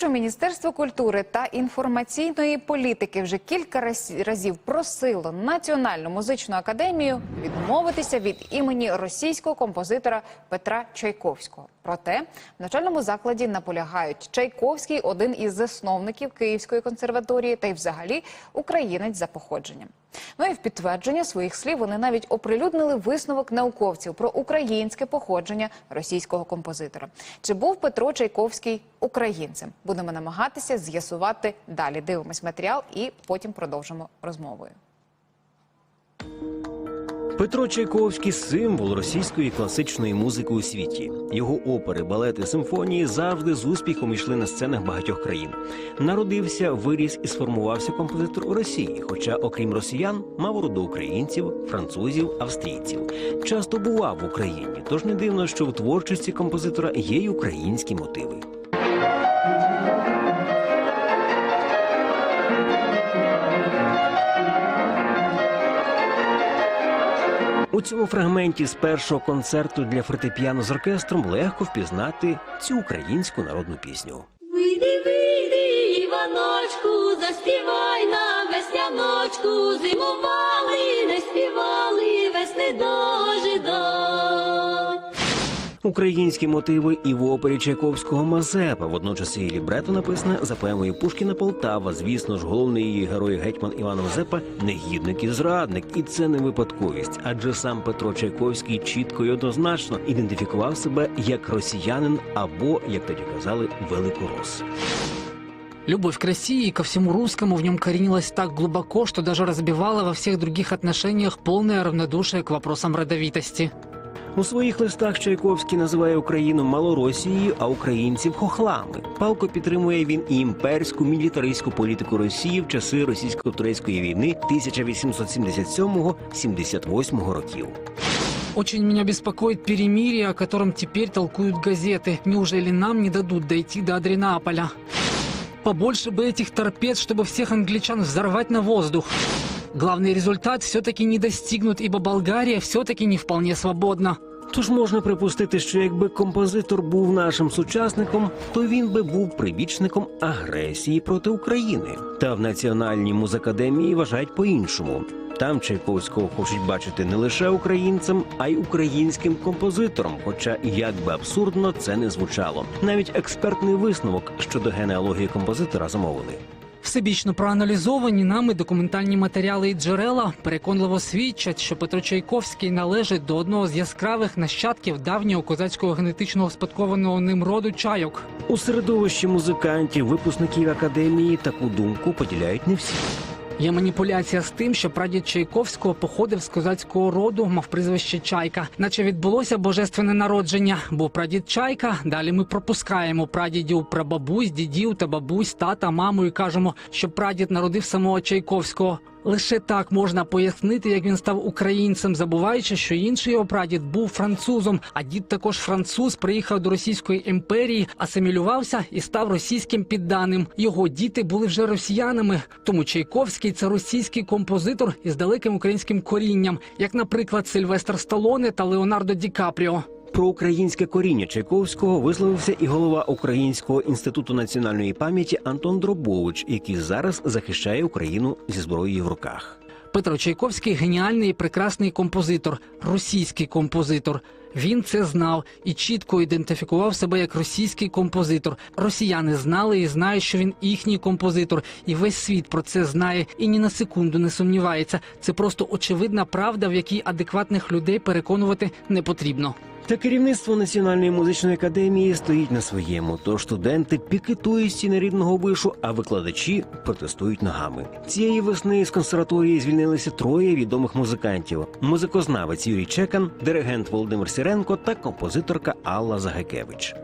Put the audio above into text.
Що Міністерство культури та інформаційної політики вже кілька разів просило Національну музичну академію відмовитися від імені російського композитора Петра Чайковського. Проте в навчальному закладі наполягають Чайковський один із засновників Київської консерваторії та й взагалі українець за походженням. Ну і в підтвердження своїх слів вони навіть оприлюднили висновок науковців про українське походження російського композитора. Чи був Петро Чайковський українцем? Будемо намагатися з'ясувати далі. Дивимось матеріал і потім продовжимо розмовою. Петро Чайковський символ російської класичної музики у світі. Його опери, балети, симфонії завжди з успіхом йшли на сценах багатьох країн. Народився, виріс і сформувався композитор у Росії. Хоча, окрім росіян, мав роду українців, французів, австрійців. Часто бував в Україні, тож не дивно, що в творчості композитора є й українські мотиви. У цьому фрагменті з першого концерту для фортепіано з оркестром легко впізнати цю українську народну пісню. Вийди, вийди, Іваночку, заспівай нам весняночку, зимували, Українські мотиви і в опері Чайковського Мазепа. Водночас її лібрето написане за поемою Пушкіна Полтава. Звісно ж, головний її герой гетьман Іван Мазепа негідник і зрадник, і це не випадковість, адже сам Петро Чайковський чітко і однозначно ідентифікував себе як росіянин або, як тоді казали, великорос. Любовь к России и ко всему русскому в нем коренилась так глубоко, что даже разбивала во всех других отношениях полное равнодушие к вопросам родовитости. У своїх листах Чайковський називає Україну Малоросією, а українців хохлами. Палко підтримує він і імперську мілітаристську політику Росії в часи російсько-турецької війни 1877-78 років. Очень меня беспокоит перемирие, о котором теперь толкуют газеты. Неужели нам не дадут дойти до Адринаполя? Побольше бы этих торпед, чтобы всех англичан взорвать на воздух. Главный результат все-таки не достигнут, ибо Болгария все-таки не вполне свободна. Тож можна припустити, що якби композитор був нашим сучасником, то він би був прибічником агресії проти України. Та в Національній музакадемії вважають по-іншому. Там Чайковського хочуть бачити не лише українцем, а й українським композитором. Хоча, як би абсурдно це не звучало. Навіть експертний висновок щодо генеалогії композитора замовили. Всебічно проаналізовані нами документальні матеріали і джерела переконливо свідчать, що Петро Чайковський належить до одного з яскравих нащадків давнього козацького генетичного спадкованого ним роду чайок. У середовищі музикантів, випускників академії таку думку поділяють не всі. Є маніпуляція з тим, що прадід Чайковського походив з козацького роду, мав прізвище Чайка, наче відбулося божественне народження. Був прадід Чайка. Далі ми пропускаємо прадідів, прабабусь, дідів та бабусь, тата, маму і кажемо, що прадід народив самого Чайковського. Лише так можна пояснити, як він став українцем, забуваючи, що інший його прадід був французом, а дід також француз приїхав до Російської імперії, асимілювався і став російським підданим. Його діти були вже росіянами. Тому Чайковський це російський композитор із далеким українським корінням, як, наприклад, Сильвестр Сталоне та Леонардо Ді Капріо. Про українське коріння Чайковського висловився і голова Українського інституту національної пам'яті Антон Дробович, який зараз захищає Україну зі зброєю в руках. Петро Чайковський геніальний і прекрасний композитор, російський композитор. Він це знав і чітко ідентифікував себе як російський композитор. Росіяни знали і знають, що він їхній композитор, і весь світ про це знає і ні на секунду не сумнівається. Це просто очевидна правда, в якій адекватних людей переконувати не потрібно. Та керівництво Національної музичної академії стоїть на своєму. Тож студенти пікетують стіни рідного вишу, а викладачі протестують ногами. Цієї весни з консерваторії звільнилися троє відомих музикантів: музикознавець Юрій Чекан, диригент Володимир Сіренко та композиторка Алла Загекевич.